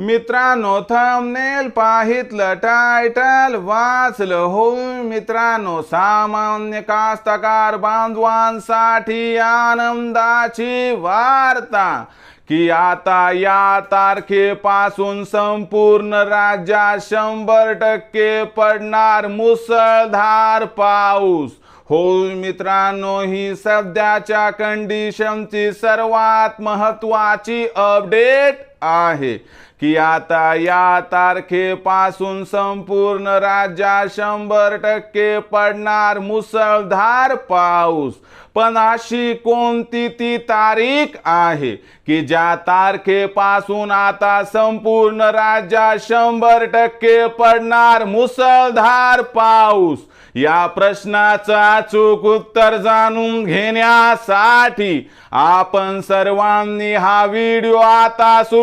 मित्रांनो thumbnail पाहितलं title वाचलं होय मित्रांनो सामान्य कास्तकार बांधवांसाठी आनंदाची वार्ता. की आता या तारखेपासून संपूर्ण राज्यात शंभर टक्के पडणार मुसळधार पाऊस. होय मित्रांनो ही सध्याच्या कंडिशनची सर्वात महत्वाची अपडेट आहे की आता या तारखेपासून संपूर्ण राज्यात शंभर टक्के पडणार मुसळधार पाऊस. पण अशी कोणती ती तारीख आहे की ज्या तारखेपासून आता संपूर्ण राज्यात शंभर टक्के पडणार मुसळधार पाऊस? या प्रश्नाचं अचूक उत्तर जाणून घेण्यासाठी आपण सर्वांनी हा व्हिडिओ आता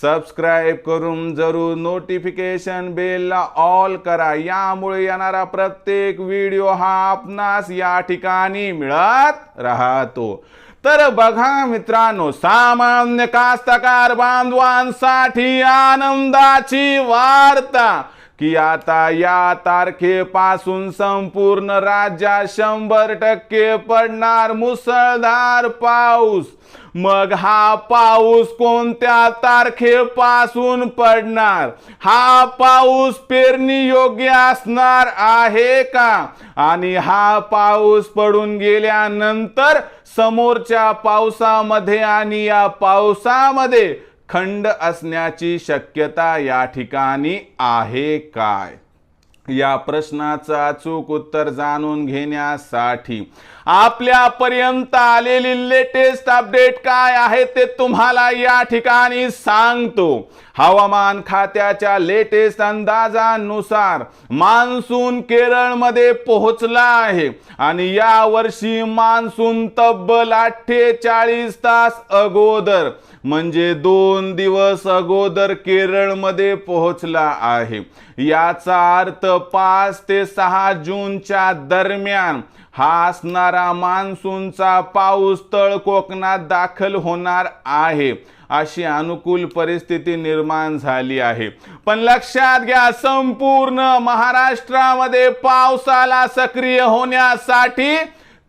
सबस्क्राईब करून जरूर नोटिफिकेशन बेलला ऑल करा. यामुळे येणारा प्रत्येक व्हिडिओ हा आपणास या ठिकाणी मिळत राहतो. तर बघा मित्रांनो सामान्य कास्तकार बांधवांसाठी आनंदाची वार्ता. की आता या तारखेपासून संपूर्ण राज्यात शंभर टक्के पडणार मुसळधार पाऊस. मग हा पाऊस कोणत्या तारखेपासून पडणार? हा पाऊस पेरणी योग्य असणार आहे का? आणि हा पाऊस पडून गेल्यानंतर समोरच्या पावसामध्ये आणि या पावसामध्ये खंड असण्याची शक्यता या ठिकाणी आहे काय? या प्रश्नाचं अचूक उत्तर जाणून घेण्यासाठी आपल्यापर्यंत आलेली लेटेस्ट अपडेट काय आहे ते तुम्हाला या ठिकाणी सांगतो. हवामान खात्याच्या लेटेस्ट अंदाजानुसार मान्सून केरळमध्ये पोहोचला आहे आणि या वर्षी मान्सून तब्बल अठ्ठेचाळीस तास अगोदर म्हणजे दोन दिवस अगोदर केरळमध्ये पोहोचला आहे. याचा अर्थ पाच ते सहा जूनच्या दरम्यान हा असणारा मान्सूनचा पाऊस तळ कोकणात दाखल होणार आहे. अशी अनुकूल परिस्थिती निर्माण झाली आहे. पण लक्षात घ्या संपूर्ण महाराष्ट्रामध्ये पावसाला सक्रिय होण्यासाठी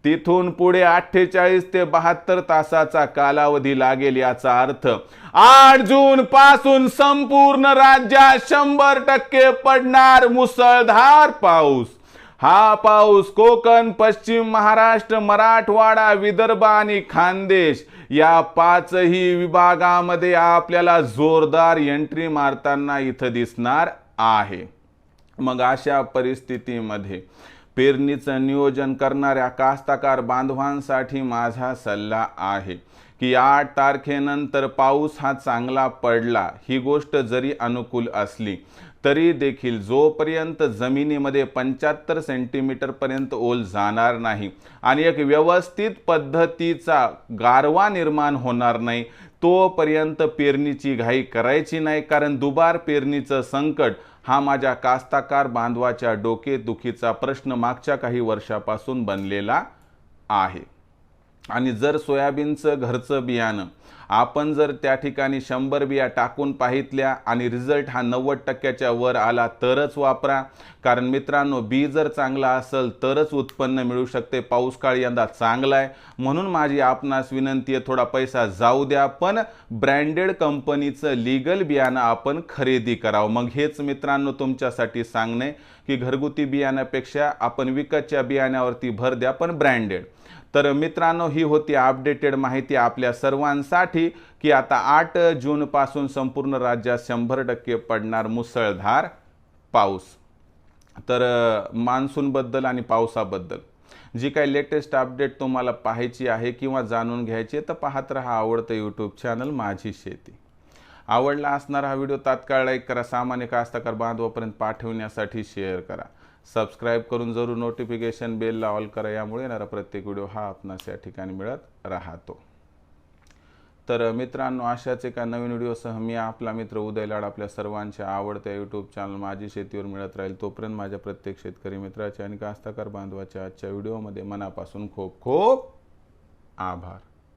तिथून पुढे अठ्ठेचाळीस ते बहात्तर तासाचा कालावधी लागेल याचा अर्थ आठ जून पासून संपूर्ण राज्यात शंभर टक्के पडणार मुसळधार पाऊस. हा पाऊस कोकण पश्चिम महाराष्ट्र मराठवाडा विदर्भ आणि खानदेश या पाचही विभागामध्ये आपल्याला जोरदार एंट्री मारताना इथं दिसणार आहे. मग अशा परिस्थितीमध्ये पेरणीचं नियोजन करणाऱ्या कास्तकार बांधवांसाठी माझा सल्ला आहे की आठ तारखेनंतर पाऊस हा चांगला पडला ही गोष्ट जरी अनुकूल असली तरी देखील जोपर्यंत जमिनीमध्ये पंच्याहत्तर सेंटीमीटरपर्यंत ओल जाणार नाही आणि एक व्यवस्थित पद्धतीचा गारवा निर्माण होणार नाही तोपर्यंत पेरणीची घाई करायची नाही कारण दुबार पेरणीचं संकट हा माझ्या कास्ताकार बांधवाच्या डोकेदुखीचा प्रश्न मागच्या काही वर्षापासून बनलेला आहे. आणि जर सोयाबीनचं घरचं बियाणं आपण जर त्या ठिकाणी शंभर बिया टाकून पाहितल्या आणि रिझल्ट हा नव्वद टक्क्याच्या वर आला तरच वापरा. कारण मित्रांनो बी जर चांगला असेल तरच उत्पन्न मिळू शकते. पाऊस काळ यंदा चांगला आहे. म्हणून माझी आपणास विनंती आहे थोडा पैसा जाऊ द्या. पण ब्रँडेड कंपनीचं लिगल बियाणं आपण खरेदी करावं. मग हेच मित्रांनो तुमच्यासाठी सांगणे की घरगुती बियाण्यापेक्षा आपण विकतच्या बियाण्यावरती भर द्या पण ब्रँडेड. तर मित्रांनो ही होती अपडेटेड माहिती आपल्या सर्वांसाठी की आता आठ जूनपासून संपूर्ण राज्यात शंभर टक्के पडणार मुसळधार पाऊस. तर मान्सूनबद्दल आणि पावसाबद्दल जी काही लेटेस्ट अपडेट तुम्हाला पाहायची आहे किंवा जाणून घ्यायची आहे तर पाहत राहा आवडतं यूट्यूब चॅनल माझी शेती. आवडला असणारा हा व्हिडिओ तात्काळ लाईक करा सामान्य कास्तकार बांधवापर्यंत पाठवण्यासाठी शेअर करा. सबस्क्राईब करून जरूर नोटिफिकेशन बेलला ऑल करा. यामुळे येणारा प्रत्येक व्हिडिओ हा आपणास या ठिकाणी मिळत राहतो. तर मित्रांनो अशाच एका नवीन व्हिडिओसह मी आपला मित्र उदय लाड आपल्या सर्वांच्या आवडत्या यूट्यूब चॅनल माझी शेतीवर मिळत राहील तोपर्यंत माझ्या प्रत्येक शेतकरी मित्राच्या आणि कास्तकार बांधवाच्या आजच्या व्हिडिओमध्ये मनापासून खूप खूप आभार.